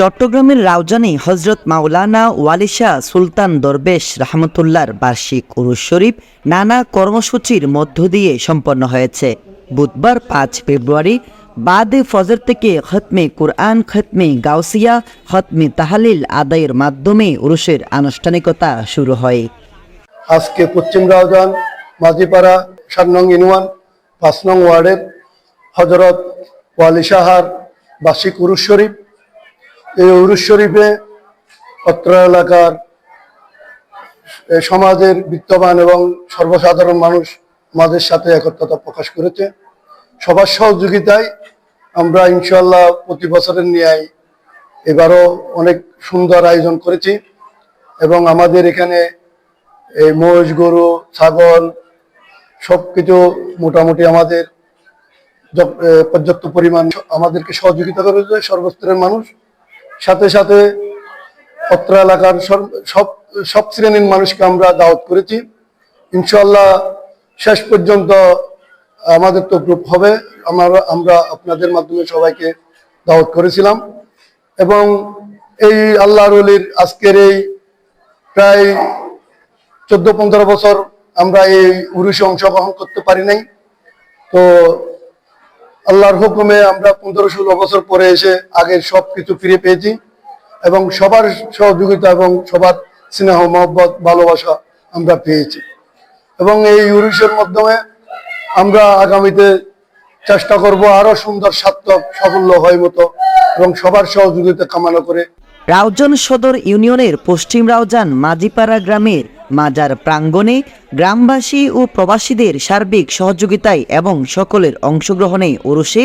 চট্টগ্রামের রাউজানে হজরত মাওলানা ওয়ালিশা সুলতান দরবেশ রহমতুল্লাহর বার্ষিক উরুস শরীফ নানা কর্মসূচির মধ্য দিয়ে সম্পন্ন হয়েছে। বুধবার পাঁচ ফেব্রুয়ারি বাদে ফজর থেকে খতমে কুরআন, খতমে গাউসিয়া, খতমে তাহালিল আদায়ের মাধ্যমে উরুসের আনুষ্ঠানিকতা শুরু হয়। আজকে পশ্চিম রাউজান, মাঝিপাড়া, সাত নং পাঁচ নং ওয়ার্ডের হজরত ওয়ালি সাহার বার্ষিক উরুস শরীফ এই উরুস শরীফে অত্র এলাকার সমাজের বিত্তবান এবং সর্বসাধারণ মানুষ আমাদের সাথে একত্রতা প্রকাশ করেছে। সবার সহযোগিতায় আমরা ইনশাল্লাহ প্রতি বছরের ন্যায় এবারও অনেক সুন্দর আয়োজন করেছি এবং আমাদের এখানে এই মহিষ, গরু, ছাগল সব কিছু মোটামুটি আমাদের পর্যাপ্ত পরিমাণ আমাদেরকে সহযোগিতা করেছে সর্বস্তরের মানুষ। সাথে সাথে অত্র এলাকার সব সব শ্রেণির মানুষকে আমরা দাওয়াত করেছি। ইনশাল্লাহ শেষ পর্যন্ত আমাদের তো গ্রুপ হবে। আমরা আমরা আপনাদের মাধ্যমে সবাইকে দাওয়াত করেছিলাম। এবং এই আল্লাহ রলির আজকের এই প্রায় চোদ্দ পনেরো বছর আমরা এই উরুষে অংশগ্রহণ করতে পারি নাই। তো আল্লাহর হুকুমে আমরা পনেরো ষোলো বছর পরে এসে আগের সব কিছু ফিরে পেয়েছি এবং সবার সহযোগিতা এবং সবার স্নেহ, মহব্বত, ভালোবাসা আমরা পেয়েছি। এবং এই ইউরিশের মাধ্যমে আমরা আগামীতে চেষ্টা করব আরও সুন্দর, সার্থক, সাফল্য হয় মতো এবং সবার সহযোগিতা কামনা করে রাউজান সদর ইউনিয়নের পশ্চিম রাউজান মাঝিপাড়া গ্রামের মাজার প্রাঙ্গণে গ্রামবাসী ও প্রবাসীদের সার্বিক সহযোগিতায় এবং সকলের অংশগ্রহণে ওরসে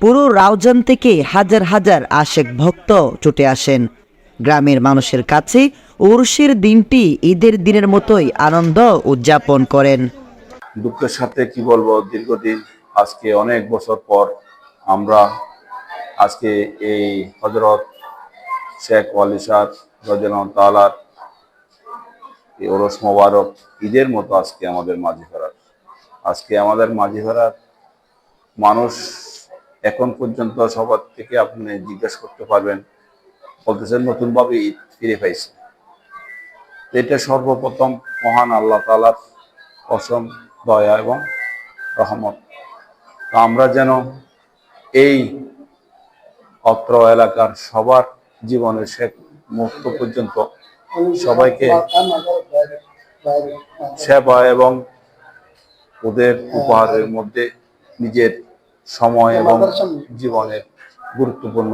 পুরো রাউজান থেকে হাজার হাজার আশেক ভক্ত ছুটে আসেন। গ্রামের মানুষের কাছে ওরসের দিনটি ঈদের দিনের মতোই আনন্দ উদযাপন করেন। দুঃখের সাথে কি বলব, দীর্ঘদিন আজকে অনেক বছর পর আমরা আজকে এই হজরত শেখ ওয়ালিসার রজন তালার এই ওরস মোবারক ঈদের মতো আজকে আমাদের মাঝি ফেরার। আজকে আমাদের মাঝি ফেরার মানুষ এখন পর্যন্ত সবার থেকে আপনি জিজ্ঞেস করতে পারবেন, বলতেছেন নতুনভাবে ঈদ ফিরে পাইছে। এটা সর্বপ্রথম মহান আল্লাহ তালার অসম দয়া এবং রহমত। আমরা যেন এই অত্র এলাকার সবার জীবনের শেষ মুহূর্ত পর্যন্ত সবাইকে সেবা এবং ওদের উপহারের মধ্যে নিজের সময় এবং জীবনের গুরুত্বপূর্ণ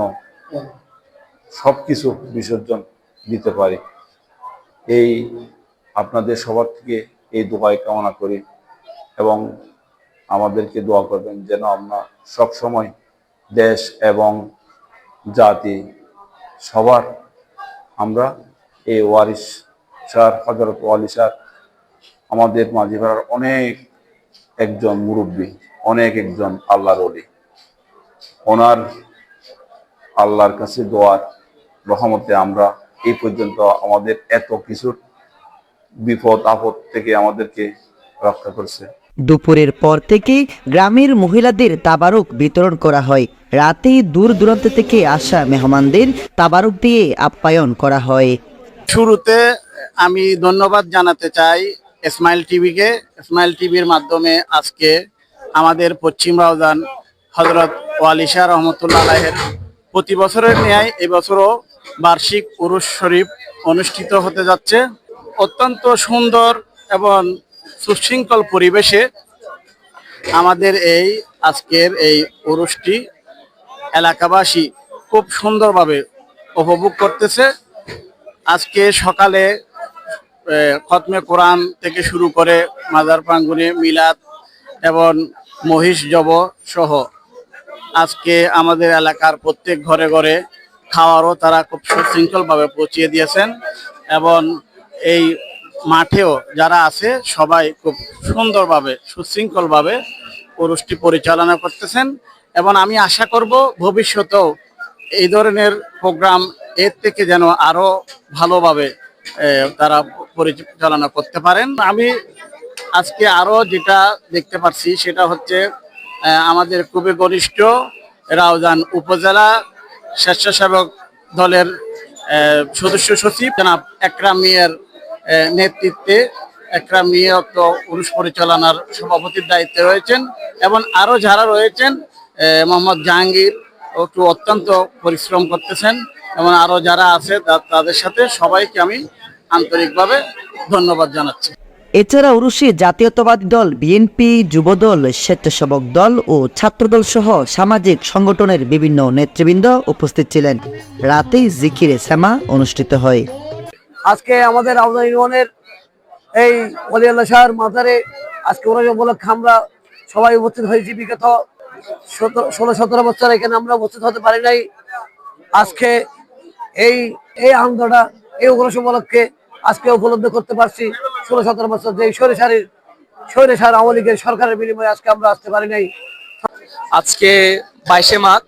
সব কিছু বিসর্জন দিতে পারি। এই আপনাদের সবার থেকে এই দোয়াই কামনা করি এবং আমাদেরকে দোয়া করবেন যেন আমরা সব সময় দেশ এবং জাতি সবার আমরা এই ওয়ারিস স্যার হজরত ওয়ালি স্যার, আমাদের মাঝি ভাড়ার অনেক একজন মুরব্বী, অনেক একজন আল্লাহর অলি ওনার আল্লাহর কাছে দোয়ার রহমতে আমরা এই পর্যন্ত আমাদের এত কিছুর বিপদ, আপদ থেকে আমাদেরকে রক্ষা করছে। দুপুরের পর থেকে গ্রামের মহিলাদের তাবারক বিতরণ করা হয়। রাতে দূর দূরান্ত থেকে আসা মেহমানদের তাবারক দিয়ে আপ্যায়ন করা হয়। শুরুতে আমি ধন্যবাদ জানাতে চাই ইসমাইল টিভিকে ইসমাইল টিভির মাধ্যমে আজকে আমাদের পশ্চিম রাউজান হজরত ওয়ালিশা রহমতুল্লাহ প্রতি বছরের ন্যায় এবছরও বার্ষিক উরুস শরীফ অনুষ্ঠিত হতে যাচ্ছে। অত্যন্ত সুন্দর এবং সুশৃঙ্খল পরিবেশে আমাদের এই আজকের এই উরুসটি এলাকাবাসী খুব সুন্দরভাবে উপভোগ করতেছে। আজকে সকালে খতমে কোরআন থেকে শুরু করে মাজার প্রাঙ্গনে মিলাদ এবং মহিষ জব সহ আজকে আমাদের এলাকার প্রত্যেক ঘরে ঘরে খাওয়ারও তারা খুব সুশৃঙ্খলভাবে পৌঁছিয়ে দিয়েছেন এবং এই মাঠেও যারা আছে সবাই খুব সুন্দরভাবে, সুশৃঙ্খলভাবে পুরুষটি পরিচালনা করতেছেন। এবং আমি আশা করব ভবিষ্যতেও এই ধরনের প্রোগ্রাম এর থেকে যেন আরও ভালোভাবে তারা পরিচালনা করতে পারেন। আমি আজকে আরও যেটা দেখতে পাচ্ছি সেটা হচ্ছে আমাদের খুবই ঘনিষ্ঠ রাউজান উপজেলা স্বেচ্ছাসেবক দলের সদস্য সচিব জনাব একরাম মিয়ার নেতৃত্বে একরাম মিয়া তো পুরুষ পরিচালনার সভাপতির দায়িত্বে রয়েছেন এবং আরও যারা রয়েছেন মোহাম্মদ জাহাঙ্গীর একটু অত্যন্ত পরিশ্রম করতেছেন এবং আরও যারা আছে তাদের সাথে সবাইকে আমি আন্তরিকভাবে ধন্যবাদ জানাচ্ছি। এছাড়া উরুশে জাতীয়তাবাদী দল বিএনপি যুবদল স্বেচ্ছাসেবক দল ও ছাত্রদল সহ সামাজিক সংগঠনের বিভিন্ন নেতৃবৃন্দ উপস্থিত ছিলেন। রাতেই জিকিরে শ্যামা অনুষ্ঠিত হয়। আজকে আমাদের আওদা ইউনিয়নের এই অলিয়াল্লাহ শাহর মাজারে আজকে ওরা উপলক্ষে আমরা সবাই উপস্থিত হয়েছি। বিগত ষোলো, সতেরো বছর এখানে আমরা উপস্থিত হতে পারি নাই। আজকে এই এই আনন্দটা, এই উপলক্ষ উপলক্ষে আজকে উপলব্ধি করতে পারছি। ষোলো, সতেরো বছর যে সরিষারির সরিষার আওয়ামী লীগের সরকারের বিনিময়ে আজকে আমরা আসতে পারি নাই। আজকে বাইশে মার্চ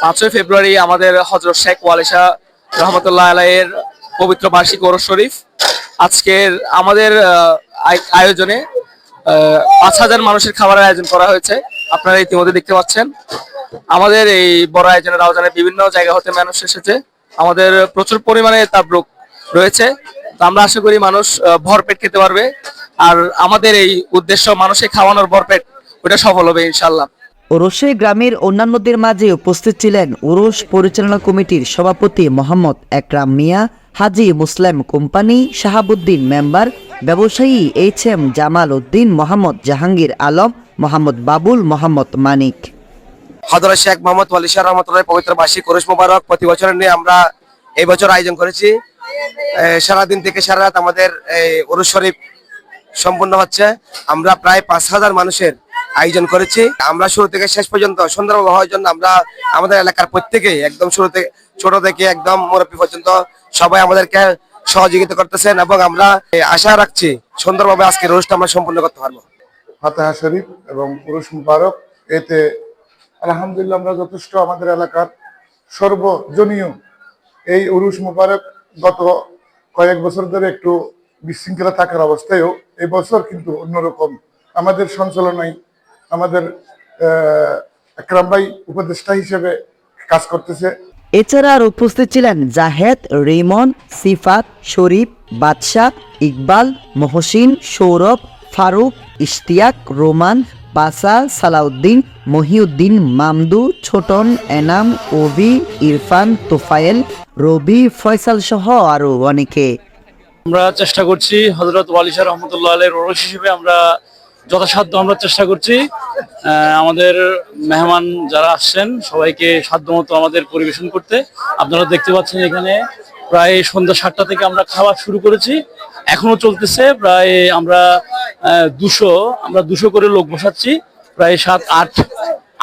পাঁচই ফেব্রুয়ারি আমাদের হজরত শেখ ওয়ালিশা রহমতুল্লাহ আলাইয়ের পবিত্র বার্ষিক ওরস শরীফ। আজকের আমাদের আয়- আয়োজনে পাঁচ হাজার মানুষের খাবারের আয়োজন করা হয়েছে। আপনারা ইতিমধ্যে দেখতে পাচ্ছেন। আমাদের এই বড় আয়োজনের আয়োজনে বিভিন্ন জায়গা হতে মানুষ এসেছে। আমাদের প্রচুর পরিমাণে তাবরুক রয়েছে। তো আমরা আশা করি মানুষ ভরপেট খেতে পারবে। আর আমাদের এই উদ্দেশ্য মানুষকে খাওয়ানোর ভরপেট ওটা সফল হবে ইনশাল্লাহ ওরসে গ্রামের অন্যান্যদের মাঝে উপস্থিত ছিলেন ওরস পরিচালনা কমিটির সভাপতি মোহাম্মদ একরাম মিয়া, হাজি মুসলিম কোম্পানি শাহাবুদ্দিন মেম্বার, ব্যবসায়ী এইচ এম জামাল উদ্দিন, মোহাম্মদ জাহাঙ্গীর আলম মোহাম্মদ বাবুল মোহাম্মদ মানিক। হজরত শেখ মোহাম্মদ ওয়ালি রহমতুল্লাহ পবিত্র বার্ষিক কোরস মোবারক প্রতি বছর নিয়ে আমরা এই বছর আয়োজন করেছি। সারাদিন থেকে সারা রাত আমাদের এই ওরস শরীফ সম্পূর্ণ হচ্ছে। আমরা প্রায় পাঁচ হাজার মানুষের আয়োজন করেছি। আমরা শুরু থেকে শেষ পর্যন্ত সুন্দরভাবে হওয়ার জন্য আমরা আমাদের এলাকার প্রত্যেকেই একদম শুরু থেকে, ছোট থেকে একদম মুরব্বী পর্যন্ত সবাই আমাদেরকে সহযোগিতা করতেছেন এবং আমরা আশা রাখছি সুন্দরভাবে আজকে রোজটা আমরা সম্পূর্ণ করতে পারব। ফাতেহা শরীফ এবং পুরুষ মুবারক। এতে আলহামদুলিল্লাহ আমরা যথেষ্ট আমাদের এলাকার সর্বজনীয় এই উরুস মুবারক গত কয়েক বছর ধরে একটু বিশৃঙ্খলা থাকার অবস্থায়ও এই বছর কিন্তু অন্যরকম। আমাদের সঞ্চালনায় আমাদের আকরাম উপদেষ্টা হিসেবে কাজ করতেছে। এছাড়া আর উপস্থিত ছিলেন জাহেদ, রেমন, সিফাত, শরীফ, বাদশাহ, ইকবাল, মহসিন, সৌরভ, ফারুক ইশতিয়াক, রোমান বাসা সালাউদ্দিন, মহিউদ্দিন, মামদু, ছোটন, এনাম ওবি ইরফান, তোফায়েল, রবি, ফয়সাল সহ আরও অনেকে। আমরা চেষ্টা করছি হজরত ওয়ালিশা রহমতুল্লাহ আলের ওরস হিসেবে আমরা যথাসাধ্য আমরা চেষ্টা করছি। আমাদের মেহমান যারা আসছেন, সবাইকে সাধ্যমতো আমাদের পরিবেশন করতে। আপনারা দেখতে পাচ্ছেন এখানে প্রায় সন্ধ্যা সাতটা থেকে আমরা খাওয়া শুরু করেছি। এখনও চলতেছে, প্রায় আমরা দুশো আমরা দুশো করে লোক বসাচ্ছি, প্রায় সাত, আট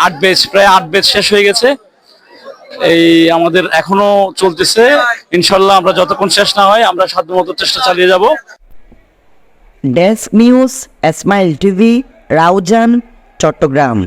আট বেজ প্রায় আট বেজ শেষ হয়ে গেছে। এই আমাদের এখনও চলতেছে, ইনশাল্লাহ আমরা যতক্ষণ শেষ না হয়, আমরা সাধ্যমতো চেষ্টা চালিয়ে যাব। Desk news Esmail TV Raozan Chattogram